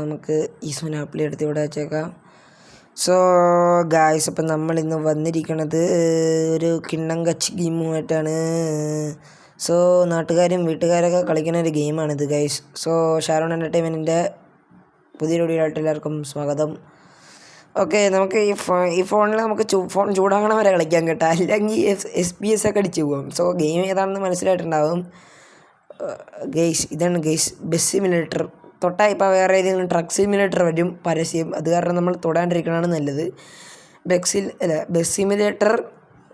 നമുക്ക് ഈ സുനാപ്പിളി എടുത്ത് ഇവിടെ വെച്ചേക്കാം. സോ ഗായ്സ് അപ്പം നമ്മൾ ഇന്ന് വന്നിരിക്കണത് ഒരു കിണ്ണം കച്ച് ഗെയിമുമായിട്ടാണ്. സോ നാട്ടുകാരും വീട്ടുകാരൊക്കെ കളിക്കുന്ന ഒരു ഗെയിമാണിത് ഗൈസ് സോ ഷാരോൺ എന്റർടൈൻമെന്റിന്റെ പുതിയ വീഡിയോയിലായിട്ട് എല്ലാവർക്കും സ്വാഗതം. ഓക്കെ നമുക്ക് ഈ ഫോ ഈ ഫോണിൽ നമുക്ക് ഫോൺ ചൂടാകണ വരെ കളിക്കാൻ കേട്ടോ. അല്ലെങ്കിൽ എസ് എസ് പി എസ് ഒക്കെ അടിച്ച് പോകും സോ ഗെയിം ഏതാണെന്ന് മനസ്സിലായിട്ടുണ്ടാവും. ഗെയ്സ് ഇതാണ് ഗെയ്സ് ബസ് സിമുലേറ്റർ തൊട്ടാൽ ഇപ്പോൾ വേറെ ഏതെങ്കിലും ട്രക്ക് സിമുലേറ്റർ വരും പരസ്യം. അത് കാരണം നമ്മൾ തൊടാണ്ടിരിക്കണമാണ് നല്ലത്. ബെക്സിൽ അല്ല ബസ് സിമുലേറ്റർ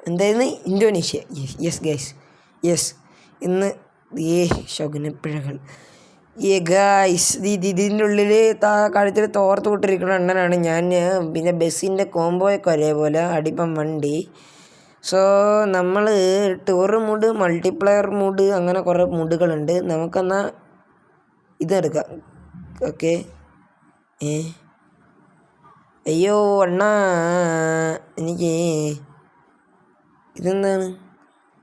എന്തായിരുന്നു? ഇന്തോനേഷ്യ. യെസ് ഗൈസ് യെസ് ഇന്ന് ഏ ശകുനപ്പിഴകൾ ഏ ഗൈസ് ഇതിന്റെ ഉള്ളിൽ താ കഴുത്തിൽ തോർത്ത് വിട്ടിരിക്കുന്ന അണ്ണനാണ് ഞാൻ. പിന്നെ ബസ്സിന്റെ കോംബോയൊക്കെ ഒരേപോലെ അടിപ്പം വണ്ടി. സോ നമ്മൾ ടൂർ മൂഡ് മൾട്ടിപ്ലെയർ മൂഡ് അങ്ങനെ കുറേ മൂഡുകളുണ്ട് നമുക്കെന്നാൽ ഇതെടുക്കാം. ഓക്കെ ഏ അയ്യോ അണ്ണാ എനിക്ക് ഇതെന്താണ്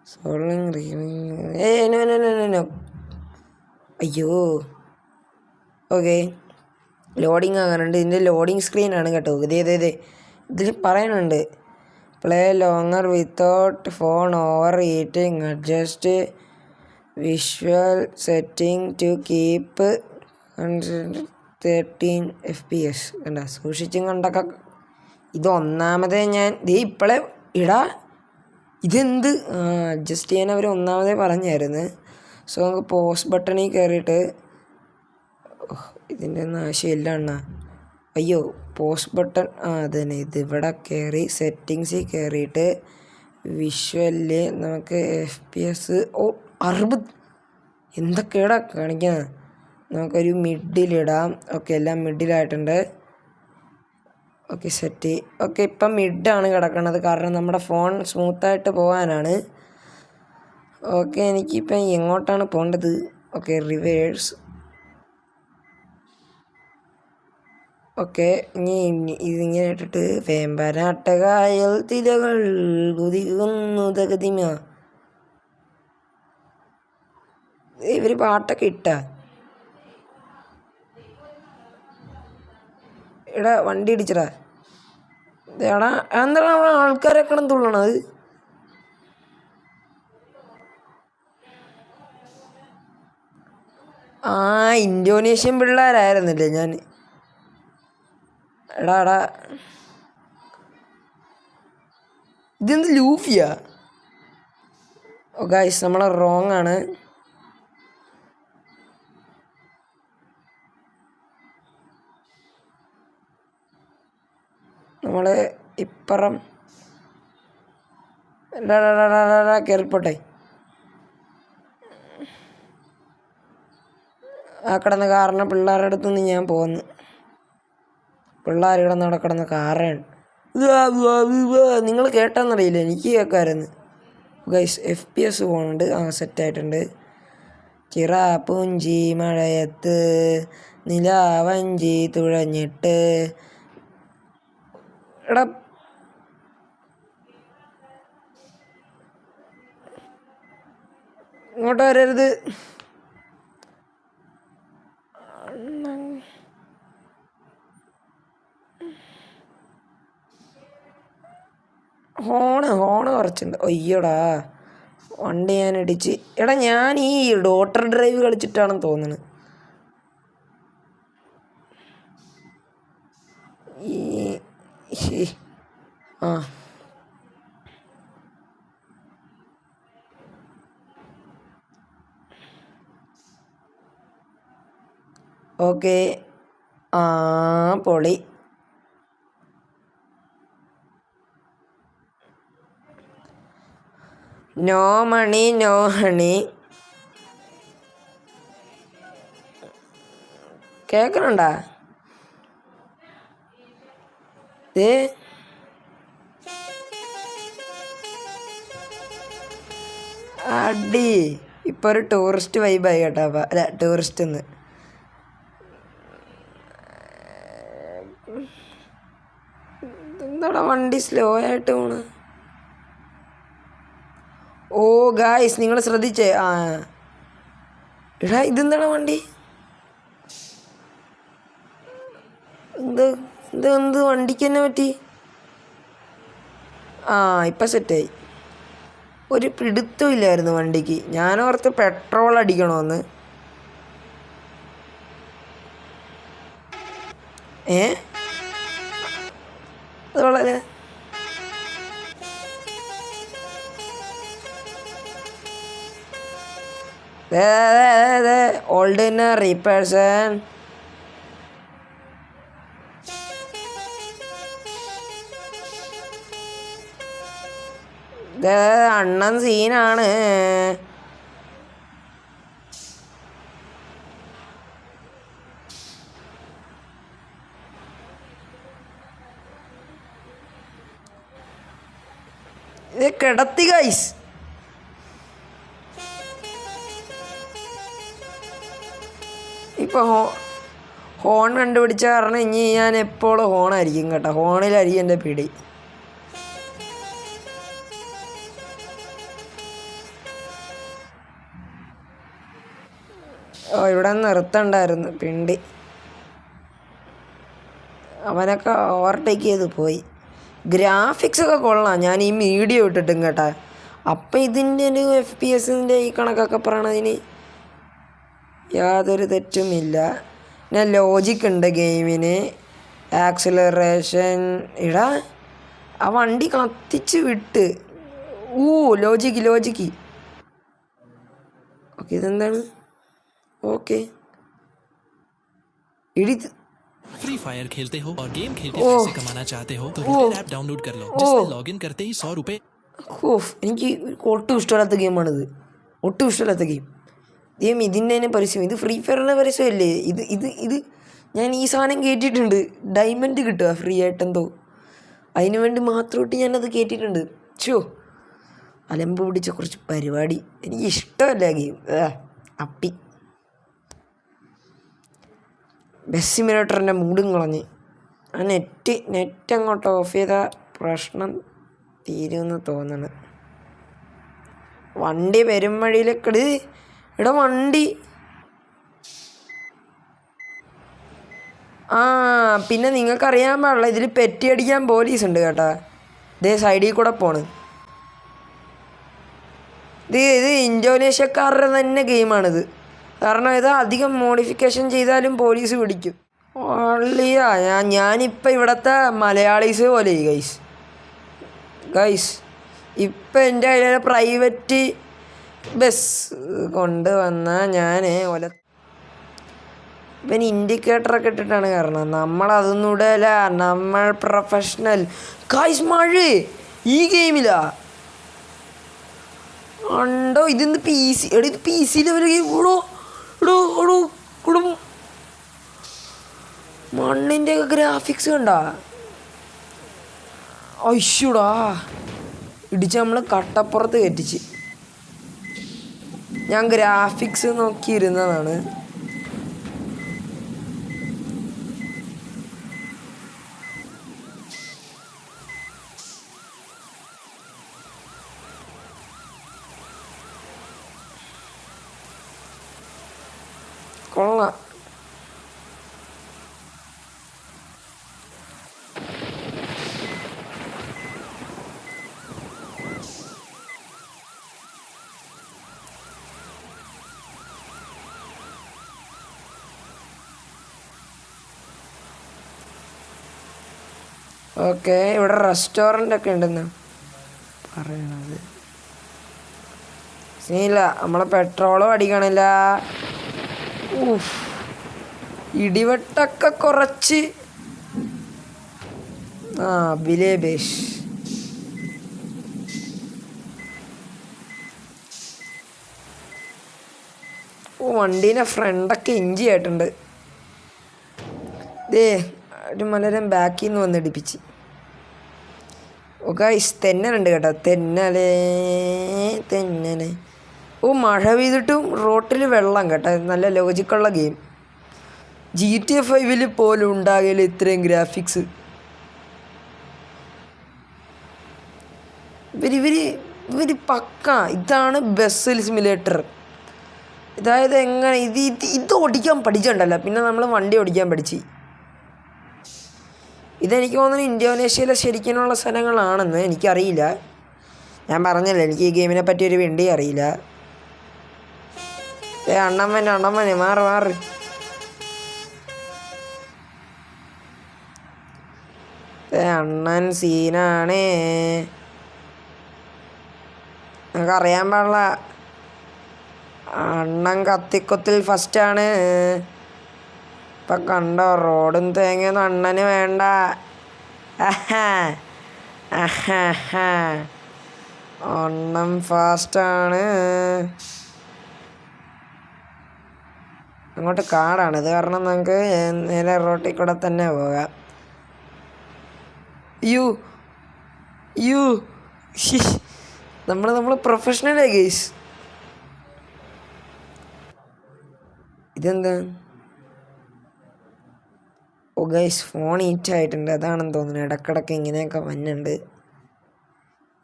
സോളിങ് ഏ നോ നോ നോ അയ്യോ ഓക്കെ ലോഡിങ് ആകാനുണ്ട്. ഇതിന്റെ ലോഡിങ് സ്ക്രീനാണ് കേട്ടോ. ഇതേ ഇതേ ഇതേ. ഇതിൽ പറയാനുണ്ട് play longer without phone overheating adjust visual setting to keep thirteen F P S കണ്ട സൂക്ഷിച്ചും കണ്ടൊക്കെ. ഇത് ഒന്നാമതേ ഞാൻ ദേ ഇപ്പോഴേ ഇടാ. ഇതെന്ത്? അഡ്ജസ്റ്റ് ചെയ്യാൻ അവർ ഒന്നാമതേ പറഞ്ഞായിരുന്നു. സോ നമുക്ക് പോസ് ബട്ടണിൽ കയറിയിട്ട് ഇതിന്റെ ഒന്നും ആവശ്യമില്ല അണ്ണ. അയ്യോ പോസ് ബട്ടൺ ആ അതന്നെ. ഇത് ഇവിടെ കയറി സെറ്റിങ്സിൽ കയറിയിട്ട് വിഷ്വലിൽ നമുക്ക് എഫ് പി എസ് ഓ അറുപത്. എന്തൊക്കെയാടാ കാണിക്കുന്നത് നമുക്കൊരു മിഡിലിടാം. ഓക്കെ എല്ലാം മിഡിലായിട്ടുണ്ട്. Okay set. ഓക്കെ ഇപ്പം മിഡാണ് കിടക്കുന്നത് കാരണം നമ്മുടെ ഫോൺ സ്മൂത്തായിട്ട് പോകാനാണ്. ഓക്കെ എനിക്കിപ്പം എങ്ങോട്ടാണ് പോകേണ്ടത് ഓക്കെ റിവേഴ്സ്. ഓക്കെ ഇനി ഇതിങ്ങനെ ഇട്ടിട്ട് വേമ്പനാട്ടകായൽ തിരകൾ കുതികുന്നു തകതിമ ഇവർ പാട്ടൊക്കെ ഇട്ട. എടാ വണ്ടി ഇടിച്ചടാ. എടാ എന്താണ് അവിടെ ആൾക്കാരൊക്കെ തുള്ളണത്? ആ ഇന്തോനേഷ്യൻ പിള്ളേരായിരുന്നില്ലേ ഞാൻ. എടാ എടാ. ഇതെന്ത് ലൂഫിയാ? ഓ ഗായ്സ് നമ്മളെ റോങ് ആണ്. നമ്മൾ ഇപ്പുറം കയറിപ്പോട്ടെ ആ കിടന്ന കാറിനെ പിള്ളേരുടെ അടുത്തു നിന്ന് ഞാൻ പോന്ന്. പിള്ളേർ കിടന്ന് അവിടെ കിടന്ന കാറാണ്. നിങ്ങൾ കേട്ടെന്നറിയില്ല? എനിക്ക് കേൾക്കാമായിരുന്നു ഗൈസ് എഫ് പി എസ് പോകുന്നുണ്ട് ആ സെറ്റായിട്ടുണ്ട് ചിറ പുഞ്ചി മഴയത്ത് നിലാവഞ്ചി തുഴഞ്ഞിട്ട് എടാ. ഇങ്ങോട്ട് വരരുത്. ഹോണ് ഹോണ് കുറച്ചുണ്ട്. അയ്യോടാ വണ്ടി ഞാൻ ഇടിച്ച്. എടാ ഞാൻ ഈ ഡോട്ടർ ഡ്രൈവ് കളിച്ചിട്ടാണെന്ന് തോന്നുന്നത് ഈ. ആ ഓക്കെ ആ പൊളി. No money no honey. കേൾക്കണുണ്ടാ? ഏ അടി. ഇപ്പൊ ഒരു ടൂറിസ്റ്റ് വൈബായി കേട്ടോ അപ്പം. അല്ല ടൂറിസ്റ്റ് എന്ന് എന്താടാ വണ്ടി സ്ലോ ആയിട്ട് പോണ്? ഓ ഗായ്സ് നിങ്ങൾ ശ്രദ്ധിച്ചേ? ആ. എടാ ഇതെന്താടാ വണ്ടി? എന്ത്? എന്ത് എന്ത് വണ്ടിക്ക് തന്നെ പറ്റി? ആ ഇപ്പം സെറ്റായി. ഒരു പിടുത്തം ഇല്ലായിരുന്നു വണ്ടിക്ക്. ഞാനോർത്ത് പെട്രോൾ അടിക്കണമെന്ന് ഏ? ഓൾഡ് വളരെ ഓൾഡിനറി പേഴ്സൺ അണ്ണൻ സീനാണ്. ഇത് കിടത്തി ഗൈസ് ഇപ്പോൾ ഹോ ഹോൺ കണ്ടുപിടിച്ച കാരണം ഇനി ഞാൻ എപ്പോഴും ഹോണായിരിക്കും കേട്ടോ. ഹോണിലായിരിക്കും എന്റെ പിടി. ഓ ഇവിടെ നിർത്തണ്ടായിരുന്നു പിണ്ടി. അവനൊക്കെ ഓവർടേക്ക് ചെയ്ത് പോയി. ഗ്രാഫിക്സ് ഒക്കെ കൊള്ളാം ഞാൻ ഈ മീഡിയ ഇട്ടിട്ടും കേട്ടാ. അപ്പം ഇതിന്റെ ഒരു എഫ് പി എസിന്റെ ഈ കണക്കൊക്കെ പറയണതിന് യാതൊരു തെറ്റുമില്ല. പിന്നെ ലോജിക് ഉണ്ട് ഗെയിമിന് ആക്സിലറേഷൻ ഇടാ ആ വണ്ടി കത്തിച്ച് വിട്ട്. ഊ ലോജിക്ക് ലോജിക്ക് ഓക്കെ ഇതെന്താണ്? ഓക്കെ ഇടി फ्री फायर खेलते हो और गेम खेलते पैसे कमाना चाहते हो तो रूटेड ऐप डाउनलोड कर लो जिसमें लॉगिन करते ही सौ रुपए ഓഫ് എനിക്ക് ഒട്ടും ഇഷ്ടമില്ലാത്ത ഗെയിമാണിത് ഒട്ടും ഇഷ്ടമില്ലാത്ത ഗെയിം ഗെയിം ഇതിൻ്റെ തന്നെ പരസ്യം ഇത് ഫ്രീ ഫയറിൻ്റെ പരസ്യമല്ലേ ഇത് ഇത് ഇത് ഞാൻ ഈ സാധനം കേട്ടിട്ടുണ്ട് ഡയമണ്ട് കിട്ടുക ഫ്രീ ആയിട്ടെന്തോ അതിന് വേണ്ടി മാത്രമായിട്ട് ഞാനത് കേട്ടിട്ടുണ്ട് ഷോ അലമ്പ് പിടിച്ച കുറച്ച് പരിപാടി എനിക്ക് ഇഷ്ടമല്ല ഗെയിം അപ്പി ബസ് സിമിനേറ്ററിന്റെ മൂടും കളഞ്ഞ്. ആ നെറ്റ് നെറ്റ് അങ്ങോട്ട് ഓഫ് ചെയ്ത പ്രശ്നം തീരുമെന്ന് തോന്നണ്. വണ്ടി വരും വഴിയിലൊക്കെ ഇട് ഇവിടെ വണ്ടി. ആ പിന്നെ നിങ്ങൾക്കറിയാൻ പാടില്ല ഇതിൽ പെറ്റി അടിക്കാൻ പോലീസ് ഉണ്ട് കേട്ടാ. ഇതേ സൈഡിൽ കൂടെ പോണ്. ഇത് ഇത് ഇന്തോനേഷ്യക്കാരുടെ തന്നെ ഗെയിമാണിത്. കാരണം ഇത് അധികം മോഡിഫിക്കേഷൻ ചെയ്താലും പോലീസ് പിടിക്കും. ഞാൻ ഞാനിപ്പോൾ ഇവിടുത്തെ മലയാളീസ് പോലെ ഗൈസ് ഗൈസ് ഇപ്പം എന്റെ കയ്യിൽ പ്രൈവറ്റ് ബസ് കൊണ്ടുവന്ന ഞാൻ ഒല ഇവൻ ഇൻഡിക്കേറ്ററൊക്കെ ഇട്ടിട്ടാണ് കാരണം നമ്മളതൊന്നും ഇടല നമ്മൾ പ്രൊഫഷണൽ ഗൈസ് മഴ! ഈ ഗെയിമിലാ ഉണ്ടോ ഇതിന്ന് പി സി എടാ ഇത് പി സി ലെവൽ മണ്ണിന്റെ ഒക്കെ ഗ്രാഫിക്സ് കണ്ടാ? അയ്യോടാ ഇടിച്ച് നമ്മൾ കട്ടപ്പുറത്ത് കയറ്റിച്ച്. ഞാൻ ഗ്രാഫിക്സ് നോക്കിയിരുന്നതാണ്. കൊള്ളാം ഓക്കെ ഇവിടെ റെസ്റ്റോറന്റ് ഒക്കെ ഉണ്ടെന്ന്. പറയണത്. സീനില്ല നമ്മളെ പെട്രോളും അടിക്കണില്ല. ഇടിവെട്ടൊക്കെ കുറച്ച്. ആ ബിലേബേഷ് ഓ വണ്ടീനെ ഫ്രണ്ടൊക്കെ ഇഞ്ചി ആയിട്ടുണ്ട്. ദേ ഒരു മലരം ബാക്കിൽ നിന്ന് വന്ന് ഇടിപ്പിച്ച് ഓ ഗൈസ് തെന്നലുണ്ട് കേട്ടോ. തെന്നലേ തെന്നലെ. ഓ മഴ പെയ്തിട്ടും റോട്ടിൽ വെള്ളം കേട്ടോ. നല്ല ലോജിക്കുള്ള ഗെയിം ജി ടി എ ഫൈവിൽ പോലും ഉണ്ടാകില്ല ഇത്രയും ഗ്രാഫിക്സ് ഇവർ ഇവർ ഇവർ പക്ക. ഇതാണ് ബസ് സിമുലേറ്റർ അതായത് എങ്ങനെ ഇത് ഇത് ഇത് ഓടിക്കാൻ പഠിച്ചിട്ടുണ്ടല്ലോ പിന്നെ നമ്മൾ വണ്ടി ഓടിക്കാൻ പഠിച്ച്. ഇതെനിക്ക് തോന്നുന്നു ഇന്തോനേഷ്യയിലെ ശരിക്കുള്ള സ്ഥലങ്ങളാണെന്ന് എനിക്കറിയില്ല. ഞാൻ പറഞ്ഞല്ലോ എനിക്ക് ഈ ഗെയിമിനെ പറ്റി ഒരു വെണ്ടി അറിയില്ല. അണ്ണമ്മൻ അണ്ണമ്മനെ മാറി മാറി. അണ്ണൻ സീനാണേ. നമുക്ക് അറിയാൻ പാടില്ല. അണ്ണൻ കത്തിക്കുത്തിൽ ഫസ്റ്റാണ്. ഇപ്പം കണ്ടോ റോഡും തേങ്ങയൊന്നും അണ്ണന് വേണ്ട. അണ്ണൻ ഫാസ്റ്റാണ്. അങ്ങോട്ട് കാടാണ്. ഇത് കാരണം നമുക്ക് നേരെ റോട്ടിൽ കൂടെ തന്നെ പോകാം. യു യു നമ്മൾ നമ്മൾ പ്രൊഫഷണലേ ഗെയ്സ് ഇതെന്താ? ഓ ഗൈസ് ഫോൺ ഹീറ്റ് ആയിട്ടുണ്ട്. അതാണെന്ന് തോന്നുന്നു. ഇടക്കിടക്ക് ഇങ്ങനെയൊക്കെ വന്നുണ്ട്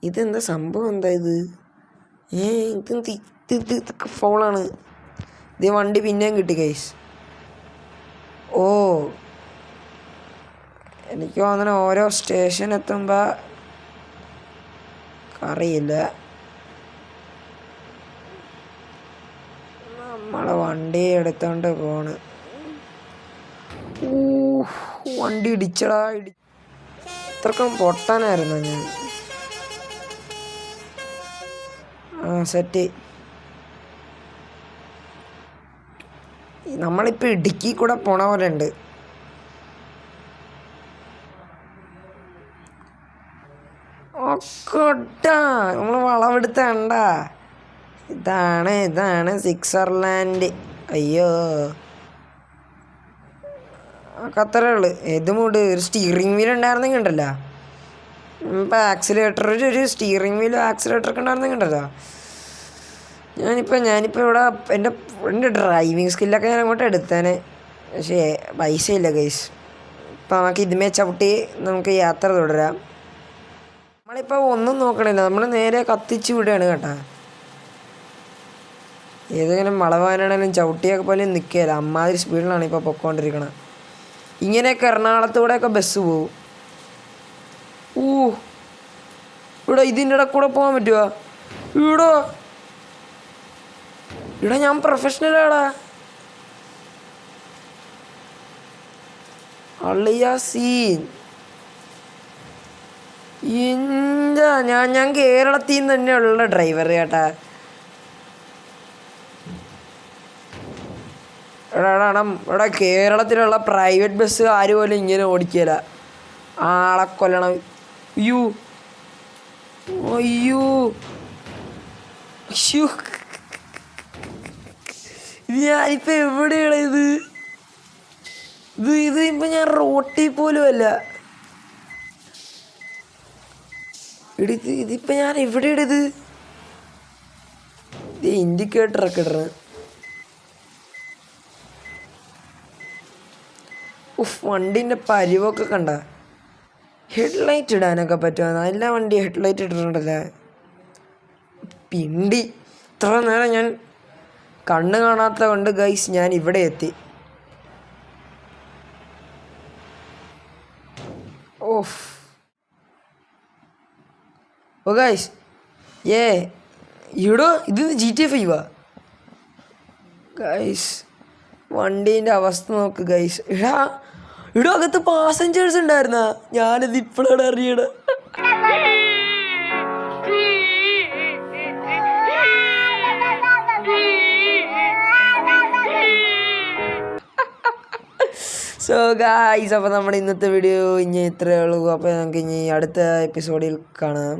ഇതെന്താ സംഭവം? എന്താ ഇത്? ഏ ഇത് ഫോളാണ് ഇത് വണ്ടി പിന്നെയും കിട്ടി കേസ് ഓ. എനിക്ക് അങ്ങനെ ഓരോ സ്റ്റേഷൻ എത്തുമ്പോൾ അറിയില്ല നമ്മളെ വണ്ടി എടുത്തോണ്ട് പോണ്. വണ്ടി ഇടിച്ചടാ ഇടി ഇത്രക്കും പൊട്ടാനായിരുന്നു ഞാൻ. ആ സെറ്റ് നമ്മളിപ്പോൾ ഇടുക്കി കൂടെ പോണ പോലെ ഉണ്ട് നമ്മൾ വളവെടുത്ത കണ്ട. ഇതാണ് ഇതാണ് സിക്സർലാൻഡ് അയ്യോ. അത്രേ ഉള്ളു ഏത് മൂട്? ഒരു സ്റ്റീറിംഗ് വീൽ ഉണ്ടായിരുന്നെങ്കിൽ ഉണ്ടല്ലോ. ഇപ്പം ആക്സിലേറ്റർ ഒരു സ്റ്റീറിംഗ് വീലും ആക്സിലേറ്ററൊക്കെ ഉണ്ടായിരുന്നെങ്കിൽ ഉണ്ടല്ലോ. ഞാനിപ്പോൾ ഞാനിപ്പോൾ ഇവിടെ എന്റെ എന്റെ ഡ്രൈവിംഗ് സ്കില്ലൊക്കെ ഞാൻ അങ്ങോട്ട് എടുത്തേനെ. പക്ഷേ പൈസ ഇല്ല ഗൈസ് ഇപ്പം നമുക്ക് ഇതുമേ ചവിട്ടി നമുക്ക് യാത്ര തുടരാം. നമ്മളിപ്പോൾ ഒന്നും നോക്കണില്ല. നമ്മൾ നേരെ കത്തിച്ച് വിടുകയാണ് കേട്ടോ. ഏതെങ്കിലും വളവാനാണെങ്കിലും ചവിട്ടിയൊക്കെ പോലെ നിൽക്കുകയില്ല അമ്മാതിരി സ്പീഡിലാണ് ഇപ്പോൾ പൊക്കോണ്ടിരിക്കണത് ഇങ്ങനെയൊക്കെ എറണാകുളത്തൂടെയൊക്കെ ബസ് പോവും. ഊ. ഇവിടെ ഇതിന്റെ ഇടക്കൂടെ കൂടെ പോകാൻ പറ്റുമോ ഇവിടെ ഇവിടെ ഞാൻ പ്രൊഫഷണലാടാ അളിയ സീൻ ഞാൻ ഞാൻ കേരളത്തിൽ നിന്ന് തന്നെയുള്ള ഡ്രൈവർ ചേട്ടാ എടാ എടാ എടാ ഇവിടെ കേരളത്തിലുള്ള പ്രൈവറ്റ് ബസ് ആര് പോലും ഇങ്ങനെ ഓടിക്കില്ല ആളെ കൊല്ലണം. അയ്യോ. അയ്യോ. ഞാനിപ്പോൾ എവിടെയാണ് ഇത്? ഇത് ഇത് ഇപ്പൊ ഞാൻ റോട്ടിൽ പോലും അല്ല. എടി ഇത് ഇതിപ്പോൾ ഞാൻ എവിടെയാണ് ഇത്? ഇൻഡിക്കേറ്റർ ഒക്കെ ഇടണം. ഉഫ് വണ്ടീന്റെ പരിവൊക്കെ കണ്ട. ഹെഡ്ലൈറ്റ് ഇടാനൊക്കെ പറ്റുമോ? എല്ലാ വണ്ടി ഹെഡ്ലൈറ്റ് ഇട്ടിട്ടുണ്ടല്ലേ? പിണ്ടി. ഇത്ര നേരം ഞാൻ കണ്ണ് കാണാത്ത കൊണ്ട് ഗൈസ് ഞാൻ ഇവിടെ എത്തി. ഓഫ്. ഓ ഗൈസ്. ഏ ഇടോ ഇത് ജി ടി എഫ് ഫൈവാ ഗൈസ് വണ്ടീന്റെ അവസ്ഥ നോക്ക് ഗൈസ്. ഇടാ ഇടോ അകത്ത് പാസഞ്ചേഴ്സ് ഉണ്ടായിരുന്ന? ഞാനിത് ഇപ്പോഴാണ് അറിയണത് സോ ഗായ്സ് അപ്പോൾ നമ്മുടെ ഇന്നത്തെ വീഡിയോ ഇനി ഇത്രയേ ഉള്ളൂ. അപ്പോൾ നമുക്ക് ഇനി അടുത്ത എപ്പിസോഡിൽ കാണാം.